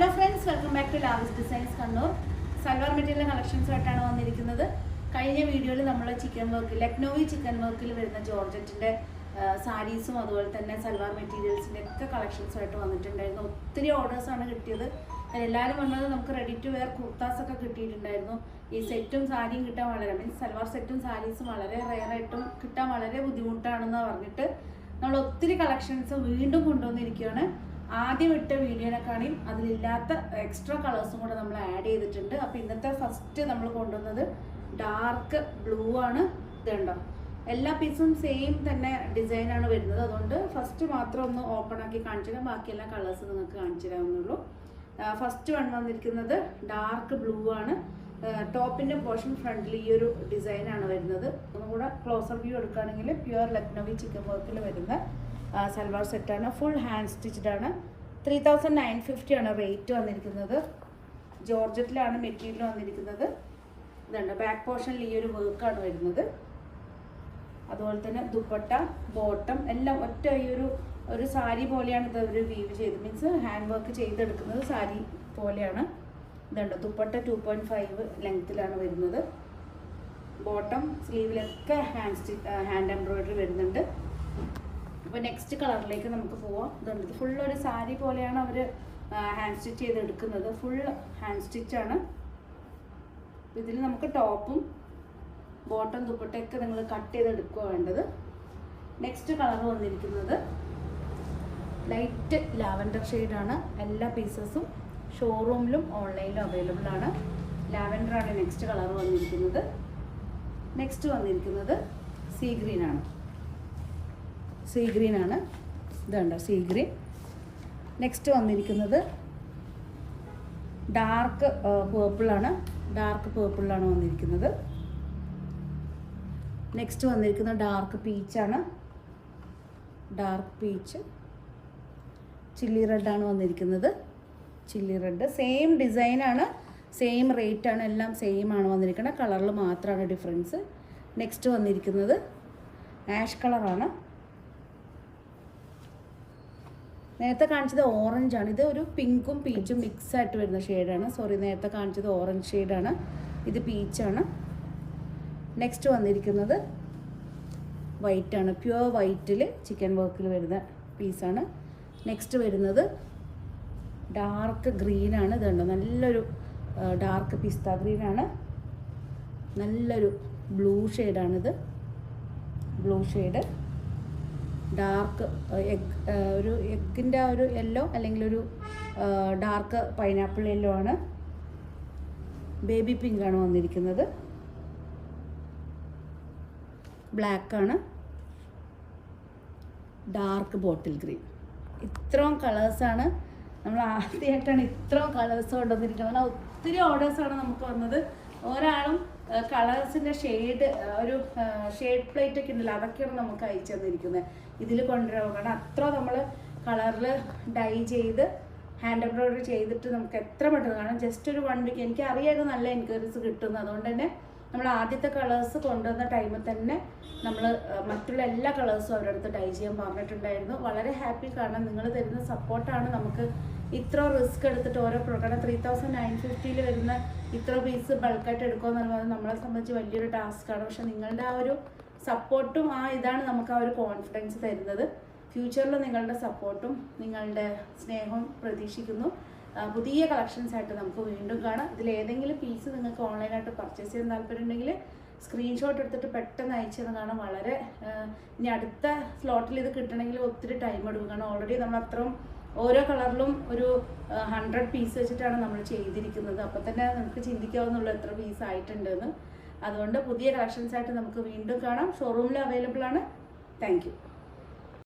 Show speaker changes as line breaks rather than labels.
Hello friends welcome back to Lavis designs Kannur salwar material കളക്ഷൻസുമായിട്ടാണ് വന്നിരിക്കുന്നത്. കഴിഞ്ഞ വീഡിയോയിൽ നമ്മൾ ചിക്കൻ വർക്ക് ലക്നൌവി ചിക്കൻ വർക്കിൽ വരുന്ന ജോർജറ്റിന്റെ സാരീസും അതുപോലെ തന്നെ സൽവാർ മെറ്റീരിയൽസിന്റെ ഒക്കെ കളക്ഷൻസുമായിട്ട് വന്നിട്ടുണ്ടായിരുന്നു. ഒത്തിരി ഓർഡേഴ്സാണ് കിട്ടിയത്. എല്ലാവരും വന്നത് നമുക്ക് റെഡി ടു വെയർ കുർത്താസൊക്കെ കിട്ടിയിട്ടുണ്ടായിരുന്നു. ഈ സെറ്റും സാരിയും കിട്ടാൻ വളരെ മീൻസ് സൽവാർ സെറ്റും സാരീസും വളരെ റെയറായിട്ടും കിട്ടാൻ വളരെ ബുദ്ധിമുട്ടാണെന്ന് പറഞ്ഞിട്ട് നമ്മൾ ഒത്തിരി കളക്ഷൻസ് വീണ്ടും കൊണ്ടുവന്നിരിക്കുകയാണ്. ആദ്യം ഇട്ട വീഡിയോനെക്കാളും അതിലില്ലാത്ത എക്സ്ട്രാ കളേഴ്സും കൂടെ നമ്മൾ ആഡ് ചെയ്തിട്ടുണ്ട്. അപ്പോൾ ഇന്നത്തെ ഫസ്റ്റ് നമ്മൾ കൊണ്ടുവന്നത് ഡാർക്ക് ബ്ലൂ ആണ്. ഇതുണ്ടോ എല്ലാ പീസും സെയിം തന്നെ ഡിസൈനാണ് വരുന്നത്. അതുകൊണ്ട് ഫസ്റ്റ് മാത്രം ഒന്ന് ഓപ്പൺ ആക്കി കാണിച്ചു ബാക്കി എല്ലാ കളേഴ്സ് നിങ്ങൾക്ക് കാണിച്ചു തരാവുന്നുള്ളൂ ഫസ്റ്റ് വൺ വന്നിരിക്കുന്നത് ഡാർക്ക് ബ്ലൂ ആണ്. ടോപ്പിന്റെ പോർഷൻ ഫ്രണ്ടിൽ ഈ ഒരു ഡിസൈനാണ് വരുന്നത്. ഒന്നുകൂടെ ക്ലോസർ വ്യൂ എടുക്കുകയാണെങ്കിൽ പ്യുവർ ലക്നവി ചിക്കൻ വർക്കിൽ വരുന്ന സൽവാർ സെറ്റാണ്. ഫുൾ ഹാൻഡ് സ്റ്റിച്ച്ഡ് ആണ്. ത്രീ തൗസൻഡ് നയൻ ഫിഫ്റ്റി ആണ് റേറ്റ് വന്നിരിക്കുന്നത്. ജോർജറ്റിലാണ് മെറ്റീരിയൽ വന്നിരിക്കുന്നത്. ഇതുണ്ട്. ബാക്ക് പോർഷനിൽ ഈ ഒരു വർക്കാണ് വരുന്നത്. അതുപോലെ തന്നെ ദുപ്പട്ട ബോട്ടം എല്ലാം ഒറ്റ ഈ ഒരു ഒരു സാരി പോലെയാണ് ഇത് അവർ വീവ് ചെയ്ത്. മീൻസ് ഹാൻഡ് വർക്ക് ചെയ്തെടുക്കുന്നത് സാരി പോലെയാണ്. ഇതുണ്ട്. ദുപ്പട്ട ടു പോയിന്റ് ഫൈവ് ലെങ്ത്തിലാണ് വരുന്നത്. ബോട്ടം സ്ലീവിലൊക്കെ ഹാൻഡ് സ്റ്റിച്ച് ഹാൻഡ് എംബ്രോയിഡറി വരുന്നുണ്ട്. അപ്പോൾ നെക്സ്റ്റ് കളറിലേക്ക് നമുക്ക് പോവാം. ഇതുണ്ട്. ഇത് ഫുൾ ഒരു സാരി പോലെയാണ് അവർ ഹാൻഡ് സ്റ്റിച്ച് ചെയ്ത് എടുക്കുന്നത് ഫുൾ ഹാൻഡ് സ്റ്റിച്ചാണ് ഇതിൽ നമുക്ക് ടോപ്പും ബോട്ടം ദുപ്പട്ടയൊക്കെ നിങ്ങൾ കട്ട് ചെയ്ത് എടുക്കുക വേണ്ടത്. നെക്സ്റ്റ് കളർ വന്നിരിക്കുന്നത് ലൈറ്റ് ലാവൻഡർ ഷെയ്ഡാണ് എല്ലാ പീസസും ഷോറൂമിലും ഓൺലൈനിലും അവൈലബിൾ ആണ്. ലാവൻഡർ ആണ് നെക്സ്റ്റ് കളർ വന്നിരിക്കുന്നത്. നെക്സ്റ്റ് വന്നിരിക്കുന്നത് സീ ഗ്രീനാണ് സീ ഗ്രീൻ ആണ്. ഇതുണ്ട് സീ ഗ്രീൻ നെക്സ്റ്റ് വന്നിരിക്കുന്നത് ഡാർക്ക് പേർപ്പിളാണ് ഡാർക്ക് പേർപ്പിളാണ് വന്നിരിക്കുന്നത്. നെക്സ്റ്റ് വന്നിരിക്കുന്നത് ഡാർക്ക് പീച്ചാണ് ഡാർക്ക് പീച്ച് ചില്ലി റെഡാണ് വന്നിരിക്കുന്നത്. ചില്ലി റെഡ് സെയിം ഡിസൈനാണ് സെയിം റേറ്റാണ് എല്ലാം സെയിം ആണ് വന്നിരിക്കുന്നത്. കളറിൽ മാത്രമാണ് ഡിഫറൻസ് നെക്സ്റ്റ് വന്നിരിക്കുന്നത് ആഷ് കളറാണ് നേരത്തെ കാണിച്ചത് ഓറഞ്ച് ആണ്. ഇത് ഒരു പിങ്കും പീച്ചും മിക്സ് ആയിട്ട് വരുന്ന ഷെയ്ഡാണ് സോറി നേരത്തെ കാണിച്ചത് ഓറഞ്ച് ഷെയ്ഡാണ് ഇത് പീച്ചാണ് നെക്സ്റ്റ് വന്നിരിക്കുന്നത് വൈറ്റ് ആണ്. പ്യുവർ വൈറ്റിൽ ചിക്കൻ വർക്കിൽ വരുന്ന പീസാണ് നെക്സ്റ്റ് വരുന്നത് ഡാർക്ക് ഗ്രീൻ ആണ്. ഇതുണ്ട് നല്ലൊരു ഡാർക്ക് പിസ്ത ഗ്രീനാണ് നല്ലൊരു ബ്ലൂ ഷെയ്ഡാണിത് ബ്ലൂ ഷെയ്ഡ് ഡാർക്ക് എഗ് ഒരു എഗ്ഗിന്റെ ആ ഒരു യെല്ലോ അല്ലെങ്കിൽ ഒരു ഡാർക്ക് പൈനാപ്പിൾ യെല്ലോ ആണ്. ബേബി പിങ്ക് ആണ് വന്നിരിക്കുന്നത്. ബ്ലാക്ക് ആണ്. ഡാർക്ക് ബോട്ടിൽ ഗ്രീൻ ഇത്രയും കളേഴ്സാണ് നമ്മൾ ആദ്യമായിട്ടാണ് ഇത്രയും കളേഴ്സ് കൊണ്ടുവന്നിരിക്കുന്നത്. ഒത്തിരി ഓർഡേഴ്സാണ് നമുക്ക് വന്നത്. ഒരാളും കളേഴ്സിന്റെ ഷെയ്ഡ് ഒരു ഷെയ്ഡ് പ്ലേറ്റ് ഒക്കെ ഉണ്ടല്ലോ അതൊക്കെയാണ് നമുക്ക് അയച്ചു തന്നിരിക്കുന്നത്. ഇതിൽ കൊണ്ടുവരാൻ കാരണം അത്ര നമ്മൾ കളറിൽ ഡൈ ചെയ്ത് ഹാൻഡ് എംബ്രോയിഡറി ചെയ്തിട്ട് നമുക്ക് എത്ര പെട്ടെന്ന് കാരണം ജസ്റ്റ് ഒരു വൺ വീക്ക് എനിക്ക് അറിയാമായിരുന്നു നല്ല എൻക്വയറീസ് കിട്ടുന്നു. അതുകൊണ്ട് തന്നെ നമ്മൾ ആദ്യത്തെ കളേഴ്സ് കൊണ്ടുവന്ന ടൈമിൽ തന്നെ നമ്മൾ മറ്റുള്ള എല്ലാ കളേഴ്സും അവരുടെ അടുത്ത് ഡൈ ചെയ്യാൻ പറഞ്ഞിട്ടുണ്ടായിരുന്നു. വളരെ ഹാപ്പി കാരണം നിങ്ങൾ തരുന്ന സപ്പോർട്ടാണ് നമുക്ക് ഇത്ര റിസ്ക് എടുത്തിട്ട് ഓരോ പ്രൊഡക്റ്റ് ത്രീ തൗസൻഡ് നയൻ ഫിഫ്റ്റിയിൽ വരുന്ന ഇത്ര പീസ് ബൾക്കായിട്ട് എടുക്കുക എന്ന് പറയുന്നത് നമ്മളെ സംബന്ധിച്ച് വലിയൊരു ടാസ്ക്കാണ് പക്ഷെ നിങ്ങളുടെ ആ ഒരു സപ്പോർട്ടും ആ ഇതാണ് നമുക്ക് ആ ഒരു കോൺഫിഡൻസ് തരുന്നത്. ഫ്യൂച്ചറിൽ നിങ്ങളുടെ സപ്പോർട്ടും നിങ്ങളുടെ സ്നേഹവും പ്രതീക്ഷിക്കുന്നു. പുതിയ കളക്ഷൻസ് ആയിട്ട് നമുക്ക് വീണ്ടും കാണാം. ഇതിൽ ഏതെങ്കിലും പീസ് നിങ്ങൾക്ക് ഓൺലൈനായിട്ട് പർച്ചേസ് ചെയ്യാൻ താല്പര്യമുണ്ടെങ്കിൽ സ്ക്രീൻഷോട്ട് എടുത്തിട്ട് പെട്ടെന്ന് അയച്ചത് കാണാം വളരെ ഇനി അടുത്ത സ്ലോട്ടിൽ ഇത് കിട്ടണമെങ്കിൽ ഒത്തിരി ടൈം എടുക്കും. കാരണം ഓൾറെഡി നമ്മൾ അത്രയും ഓരോ കളറിലും ഒരു ഹൺഡ്രഡ് പീസ് വെച്ചിട്ടാണ് നമ്മൾ ചെയ്തിരിക്കുന്നത്. അപ്പോൾ തന്നെ നമുക്ക് ചിന്തിക്കാവുന്നുള്ളൂ എത്ര പീസ് ആയിട്ടുണ്ടെന്ന്. അതുകൊണ്ട് പുതിയ കളക്ഷൻസ് ആയിട്ട് നമുക്ക് വീണ്ടും കാണാം. ഷോറൂമിൽ അവൈലബിൾ ആണ്. താങ്ക്